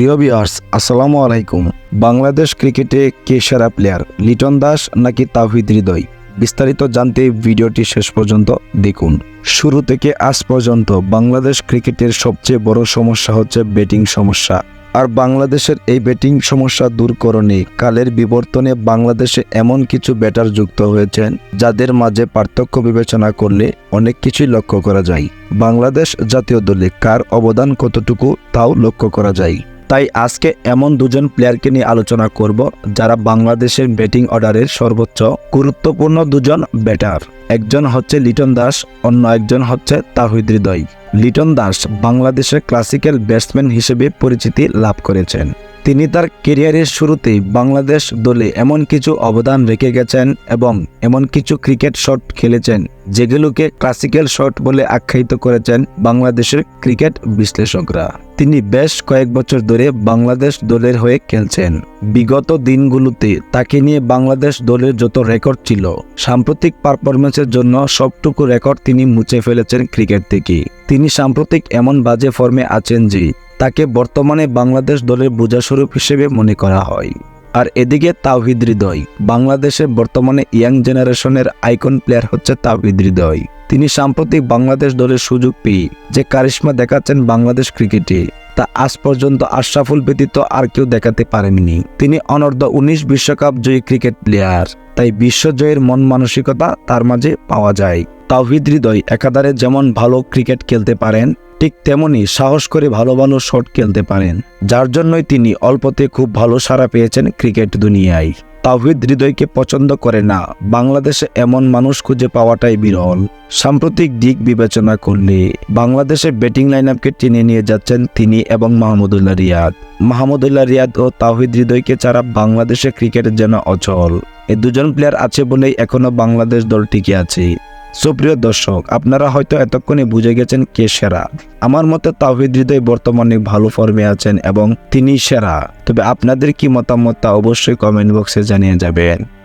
প্রিয় বিয়ার্স আসসালামু আলাইকুম। বাংলাদেশ ক্রিকেটে কে সেরা প্লেয়ার, লিটন দাস নাকি তাহিদ হৃদয়? বিস্তারিত জানতে ভিডিওটি শেষ পর্যন্ত দেখুন। শুরু থেকে আজ পর্যন্ত বাংলাদেশ ক্রিকেটের সবচেয়ে বড় সমস্যা হচ্ছে ব্যাটিং সমস্যা। আর বাংলাদেশের এই ব্যাটিং সমস্যা দূরকরণে কালের বিবর্তনে বাংলাদেশে এমন কিছু ব্যাটার যুক্ত হয়েছেন, যাদের মাঝে পার্থক্য বিবেচনা করলে অনেক কিছুই লক্ষ্য করা যায়। বাংলাদেশ জাতীয় দলে কার অবদান কতটুকু তাও লক্ষ্য করা যায়। তাই আজকে এমন দুজন প্লেয়ারকে নিয়ে আলোচনা করব যারা বাংলাদেশের ব্যাটিং অর্ডারের সর্বোচ্চ গুরুত্বপূর্ণ দুজন ব্যাটার। একজন হচ্ছে লিটন দাস, অন্য একজন হচ্ছে তাহিদ হৃদয়। লিটন দাস বাংলাদেশের ক্লাসিক্যাল ব্যাটসম্যান হিসেবে পরিচিতি লাভ করেছেন। তিনি তার কেরিয়ারের শুরুতে বাংলাদেশ দলে এমন কিছু অবদান রেখে গেছেন এবং এমন কিছু ক্রিকেট শট খেলেছেন, যেগুলোকে ক্লাসিক্যাল শট বলে আখ্যায়িত করেছেন বাংলাদেশের ক্রিকেট বিশ্লেষকরা। তিনি বেশ কয়েক বছর ধরে বাংলাদেশ দলের হয়ে খেলছেন। বিগত দিনগুলোতে তাকে নিয়ে বাংলাদেশ দলের যত রেকর্ড ছিল, সাম্প্রতিক পারফরমেন্সের জন্য সবটুকু রেকর্ড তিনি মুছে ফেলেছেন ক্রিকেট থেকে। তিনি সাম্প্রতিক এমন বাজে ফর্মে আছেন যে তাকে বর্তমানে বাংলাদেশ দলের বোঝাস্বরূপ হিসেবে মনে করা হয়। আর এদিকে তাওহিদ হৃদয়, বাংলাদেশে বর্তমানে ইয়াং জেনারেশনের আইকন প্লেয়ার হচ্ছে তাওহিদ হৃদয়। তিনি সাম্প্রতিক বাংলাদেশ দলের সুযোগ পেয়ে যে কারিশ্মা দেখাচ্ছেন বাংলাদেশ ক্রিকেটে, তা আজ পর্যন্ত আশরাফুল ব্যতীত আর কেউ দেখাতে পারেননি। তিনি অনর্ধ উনিশ বিশ্বকাপ জয়ী ক্রিকেট প্লেয়ার, তাই বিশ্বজয়ের মন মানসিকতা তার মাঝে পাওয়া যায়। তাওহিদ হৃদয় একাধারে যেমন ভালো ক্রিকেট খেলতে পারেন ঠিক তেমনি সাহস করে ভালো ভালো শট খেলতে পারেন, যার জন্যই তিনি অল্পতে খুব ভালো সাড়া পেয়েছেন ক্রিকেট দুনিয়ায়। তাওহিদ হৃদয়কে পছন্দ করে না, বাংলাদেশে এমন মানুষ খুঁজে পাওয়াটাই বিরল। সাম্প্রতিক দিক বিবেচনা করলে বাংলাদেশে ব্যাটিং লাইন আপকে টেনে নিয়ে যাচ্ছেন তিনি এবং মাহমুদুল্লাহ রিয়াদ। মাহমুদুল্লাহ রিয়াদ ও তাওহিদ হৃদয়কে ছাড়া বাংলাদেশে ক্রিকেটের যেন অচল। এই দুজন প্লেয়ার আছে বলেই এখনও বাংলাদেশ দল টিকে আছে। সুপ্রিয় দর্শক, আপনারা হয়তো এতক্ষণে বুঝে গেছেন কে সেরা। আমার মতে তাওহিদ হৃদয় বর্তমানে ভালো ফর্মে আছেন এবং তিনি সেরা। তবে আপনাদের কি মতামত তা অবশ্যই কমেন্ট বক্সে জানিয়ে যাবেন।